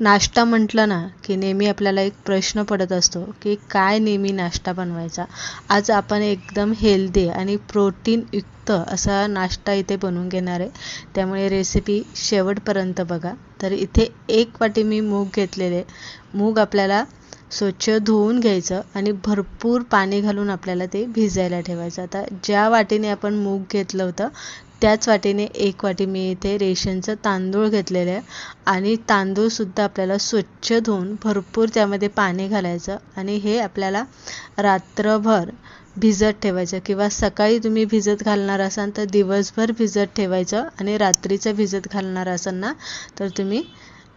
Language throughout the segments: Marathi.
नाश्ता म्हटलं ना की नेहमी आपल्याला एक प्रश्न पडत असतो की काय नेहमी नाश्ता बनवायचा? आज आपण एकदम हेल्दी आणि प्रोटीनयुक्त असा नाश्ता इथे बनवून घेणार आहे. त्यामुळे रेसिपी शेवटपर्यंत बघा. तर इथे एक वाटी मी मूग घेतलेले. मूग आपल्याला स्वच्छ धुवून घ्यायचं आणि भरपूर पाणी घालून आपल्याला ते भिजायला ठेवायचं. आता ज्या वाटीने आपण मूग घेतलं होतं त्याच वाटीने एक वाटी मी इथे रेशनचं तांदूळ घेतलेलं आहे. आणि तांदूळसुद्धा आपल्याला स्वच्छ धुवून भरपूर त्यामध्ये पाणी घालायचं. आणि हे आपल्याला रात्रभर भिजत ठेवायचं. किंवा सकाळी तुम्ही भिजत घालणार असाल तर दिवसभर भिजत ठेवायचं. आणि रात्रीचं भिजत घालणार असाल ना तर तुम्ही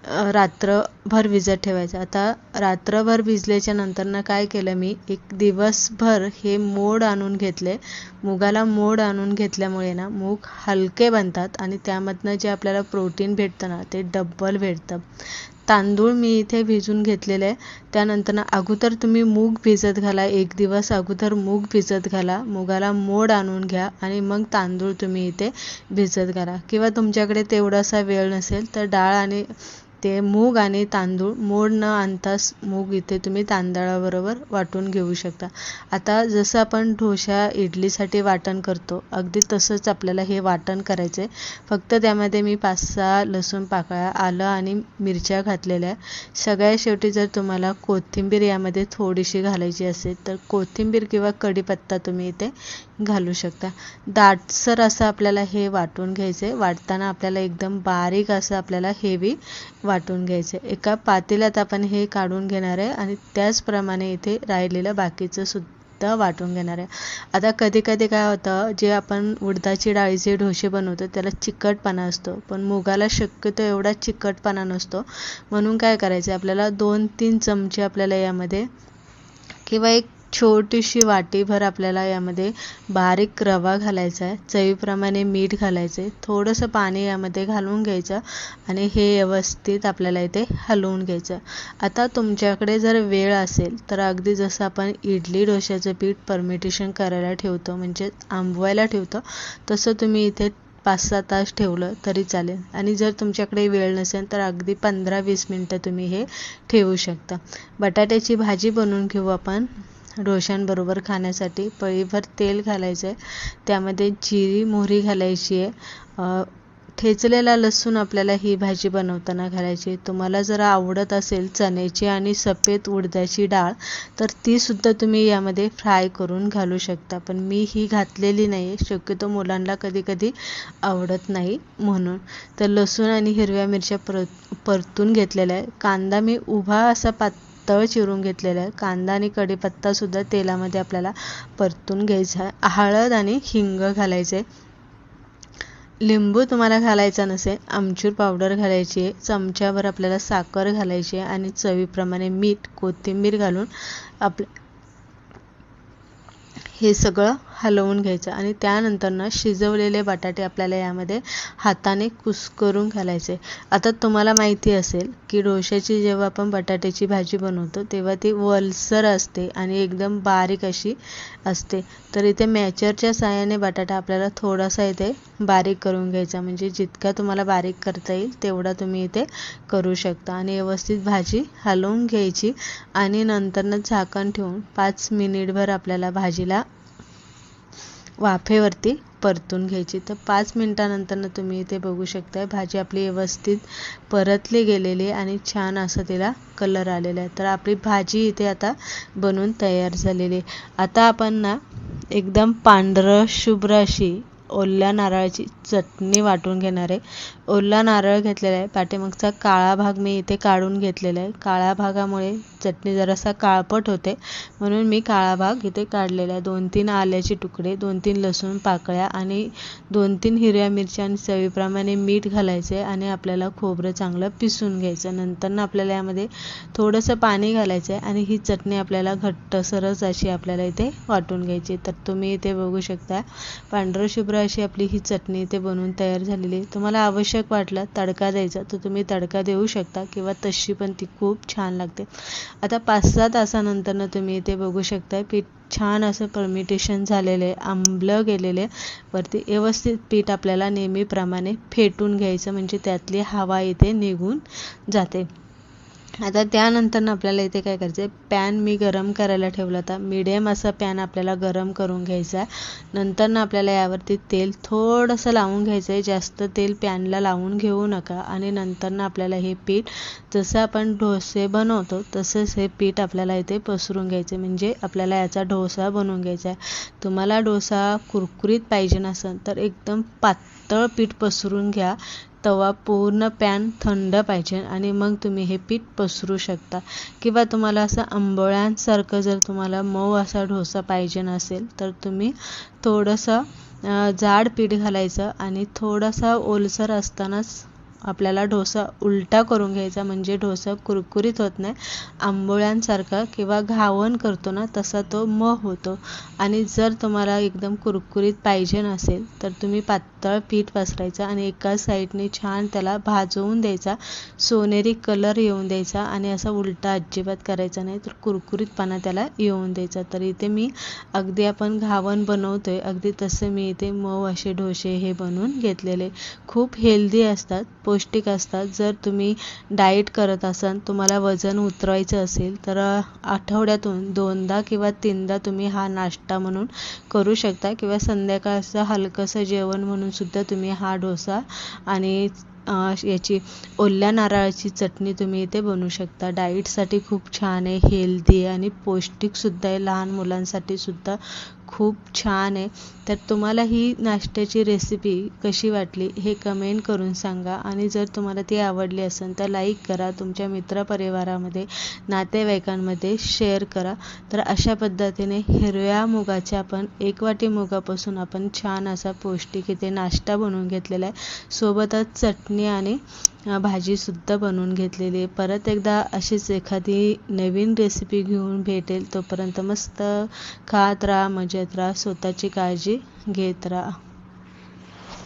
रात्रभर भिजत ठेवायचं. आता रात्रभर भिजल्याच्या नंतरनं काय केलं मी? एक दिवसभर हे मोड आणून घेतले. मुगाला मोड आणून घेतल्यामुळे ना मूग हलके बनतात आणि त्यामधनं जे आपल्याला प्रोटीन भेटतं ना ते डब्बल भेटतं. तांदूळ मी इथे भिजून घेतलेले. आहे त्यानंतर अगोदर तुम्ही मूग भिजत घाला. एक दिवस अगोदर मूग भिजत घाला. मुगाला मोड आणून घ्या आणि मग तांदूळ तुम्ही इथे भिजत घाला. किंवा तुमच्याकडे तेवढासा वेळ नसेल तर डाळ आणि ते मूग आणि तांदूळ मोड न आणताच मूग इथे तुम्ही तांदळाबरोबर वाटून घेऊ शकता. आता जसं आपण ढोशा इडलीसाठी वाटण करतो अगदी तसंच आपल्याला हे वाटण करायचं आहे फक्त त्यामध्ये मी पाच सहा लसूण पाकळ्या आलं आणि मिरच्या घातलेल्या. आहे शेवटी जर तुम्हाला कोथिंबीर यामध्ये थोडीशी घालायची असेल तर कोथिंबीर किंवा कढीपत्ता तुम्ही इथे घालू शकता. दाटसर असं आपल्याला हे वाटून घ्यायचं आहे वाटताना आपल्याला एकदम बारीक असं आपल्याला हेवी वाटून घ्यायचं. एका पातेल्यात आपण हे काढून घेणार आहे आणि त्याचप्रमाणे इथे राहिलेलं बाकीचं सुद्धा वाटून घेणार आहे. आता कधी कधी काय होतं जे आपण उडदाची डाळीचे ढोसे बनवतो त्याला चिकटपणा असतो. पण मुगाला शक्यतो एवढा चिकटपणा नसतो. म्हणून काय करायचं आपल्याला दोन तीन चमचे आपल्याला यामध्ये किंवा एक छोटीशी वाटीभर आपल्याला यामध्ये बारीक रवा घालायचा आहे. चवीप्रमाणे मीठ घालायचे थोडंसं पाणी यामध्ये घालून घ्यायचं आणि हे व्यवस्थित आपल्याला इथे हलवून घ्यायचं आता तुमच्याकडे जर वेळ असेल तर अगदी जसं आपण इडली डोश्याचं पीठ परमिटेशन करायला ठेवतो म्हणजे आंबवायला ठेवतो तसं तुम्ही इथे पाच सहा तास ठेवलं तरी चालेल. आणि जर तुमच्याकडे वेळ नसेल तर अगदी पंधरा वीस मिनटं तुम्ही हे ठेवू शकता. बटाट्याची भाजी बनवून घेऊ आपण. डोश्यांबरोबर खाण्यासाठी पळीभर तेल घालायचं आहे त्यामध्ये जिरी मोहरी घालायची आहे. ठेचलेला लसूण आपल्याला ही भाजी बनवताना घालायची तुम्हाला जर आवडत असेल चण्याची आणि सफेद उडदाची डाळ तर तीसुद्धा तुम्ही यामध्ये फ्राय करून घालू शकता. पण मी ही घातलेली नाही आहे शक्यतो मुलांना कधी कधी आवडत नाही म्हणून. तर लसूण आणि हिरव्या मिरच्या पर परतून घेतलेल्या आहे. कांदा मी उभा असा पात तळ चिरून घेतलेलं आहे. कांदा आणि कढीपत्तासुद्धा तेलामध्ये आपल्याला परतून घ्यायचा आहे. हळद आणि हिंग घालायचे लिंबू तुम्हाला घालायचा नसेल आमचूर पावडर घालायची आहे. चमच्यावर आपल्याला साखर घालायची आहे आणि चवीप्रमाणे मीठ कोथिंबीर घालून आप हे सगळं हलवून घ्यायचं आणि त्यानंतर शिजवलेले बटाटे आपल्याला यामध्ये हाताने कुस्करून घालायचे. आता तुम्हाला माहिती असेल की डोश्याची जेव्हा आपण बटाट्याची भाजी बनवतो तेव्हा ती वलसर असते आणि एकदम बारीक अशी असते. तर इथे मॅचरच्या साहाय्याने बटाटा आपल्याला थोडासा इथे बारीक करून घ्यायचा. म्हणजे जितका तुम्हाला बारीक करता येईल तेवढा तुम्ही इथे करू शकता. आणि व्यवस्थित भाजी हलवून घ्यायची आणि नंतरनं झाकण ठेवून पाच मिनिटभर आपल्याला भाजीला वाफेवरती परतून घ्यायची. तर पाच मिनटानंतरनं तुम्ही इथे बघू शकताय भाजी आपली व्यवस्थित परतली गेलेली आणि छान असं तिला कलर आलेला आहे. तर आपली भाजी इथे आता बनवून तयार झालेली आहे. आता आपण ना एकदम पांढरं शुभ्र अशी ओल्या नारळाची चटणी वाटून घेणार. आहे ओला नारळ घेतलेला आहे पाठीमागचा काळा भाग मी इथे काढून घेतलेला आहे. काळ्या भागामुळे चटणी जरासा काळपट होते. म्हणून मी काळा भाग इथे काढलेला आहे. दोन तीन आल्याचे तुकडे दोन तीन लसूण पाकळ्या आणि दोन तीन हिरव्या मिरच्या आणि चवीप्रमाणे मीठ घालायचे आणि आपल्याला खोबरं चांगलं पिसून घ्यायचं. नंतर आपल्याला यामध्ये थोडंसं पाणी घालायचं आहे आणि ही चटणी आपल्याला घट्टसरच अशी आपल्याला इथे वाटून घ्यायची तर तुम्ही इथे बघू शकता. पांढरं शुभ्र अशी आपली ही चटणी इथे बनवून तयार झालेली आहे. तुम्हाला आवश्यक वाटलं तडका द्यायचा तर तुम्ही तडका देऊ शकता किंवा तशी पण ती खूप छान लागते. आता पाच सहा तासानंतरनं तुम्ही इथे बघू शकता पीठ छान असं परमिटेशन झालेलं आहे आंबलं गेलेलं आहे. वरती व्यवस्थित पीठ आपल्याला नेहमीप्रमाणे फेटून घ्यायचं म्हणजे त्यातली हवा इथे निघून जाते. आता त्यानंतर आपल्याला इथे काय करायचं आहे पॅन मी गरम करायला ठेवला होता. मिडियम असा पॅन आपल्याला गरम करून घ्यायचा आहे. नंतर आपल्याला यावरती तेल थोडंसं लावून घ्यायचं आहे जास्त तेल पॅनला लावून घेऊ नका. आणि नंतर आपल्याला हे पीठ जसं आपण डोसे बनवतो तसंच हे पीठ आपल्याला इथे पसरून घ्यायचं म्हणजे आपल्याला याचा डोसा बनवून घ्यायचा आहे. तुम्हाला डोसा कुरकुरीत पाहिजे नसेल तर एकदम पातळ पीठ पसरून घ्या. तवा पूर्ण पॅन थंड पाहिजे आणि मग तुम्ही हे पीठ पसरू शकता. किंवा तुम्हाला असं आंबोळ्यांसारखं जर तुम्हाला मऊ असा डोसा पाहिजे नसेल तर तुम्ही थोडंसं जाड पीठ घालायचं आणि थोडासा ओलसर असतानाच आपल्याला डोसा उलटा करून घ्यायचा म्हणजे ढोसा कुरकुरीत होत नाही. आंबोळ्यांसारखा किंवा घावण करतो ना तसा तो म होतो. आणि जर तुम्हाला एकदम कुरकुरीत पाहिजे नसेल तर तुम्ही पातळ पीठ पसरायचं आणि एका साईडने छान त्याला भाजवून द्यायचा. सोनेरी कलर येऊन द्यायचा आणि असा उलटा अजिबात करायचा नाही तर कुरकुरीतपणा त्याला येऊन द्यायचा. तर इथे मी अगदी आपण घावण बनवतोय अगदी तसं मी इथे मऊ असे ढोसे हे बनवून घेतलेले. खूप हेल्दी असतात पौष्टिक असतात. जर तुम्ही डाएट करत असाल तुम्हाला वजन उतरवायचं असेल तर आठवड्यातून दोनदा किंवा तीनदा तुम्ही हा नाश्ता म्हणून करू शकता किंवा संध्याकाळचं हलकंसं जेवण म्हणून सुद्धा तुम्ही हा डोसा आणि याची ओल्या नारळाची चटणी तुम्ही इथे बनवू शकता. डाईटसाठी खूप छान आहे हेल्दी आणि पौष्टिकसुद्धा आहे. लहान मुलांसाठी सुद्धा खूप छान आहे. तर तुम्हाला ही नाश्त्याची रेसिपी कशी वाटली हे कमेंट करून सांगा. आणि जर तुम्हाला ती आवडली असेल तर लाईक करा. तुमच्या मित्रपरिवारामध्ये नातेवाईकांमध्ये शेअर करा. तर अशा पद्धतीने हिरव्या मुगाच्या आपण एक वाटी मुगापासून आपण छान असा पौष्टिक इथे नाश्ता बनवून घेतलेला आहे. सोबतच चटणी आणि भाजीसुद्धा बनवून घेतलेली परत एकदा अशीच एखादी नवीन रेसिपी घेऊन भेटेल तोपर्यंत मस्त खात राहा मजेत राहा स्वतःची काळजी घेत राहा.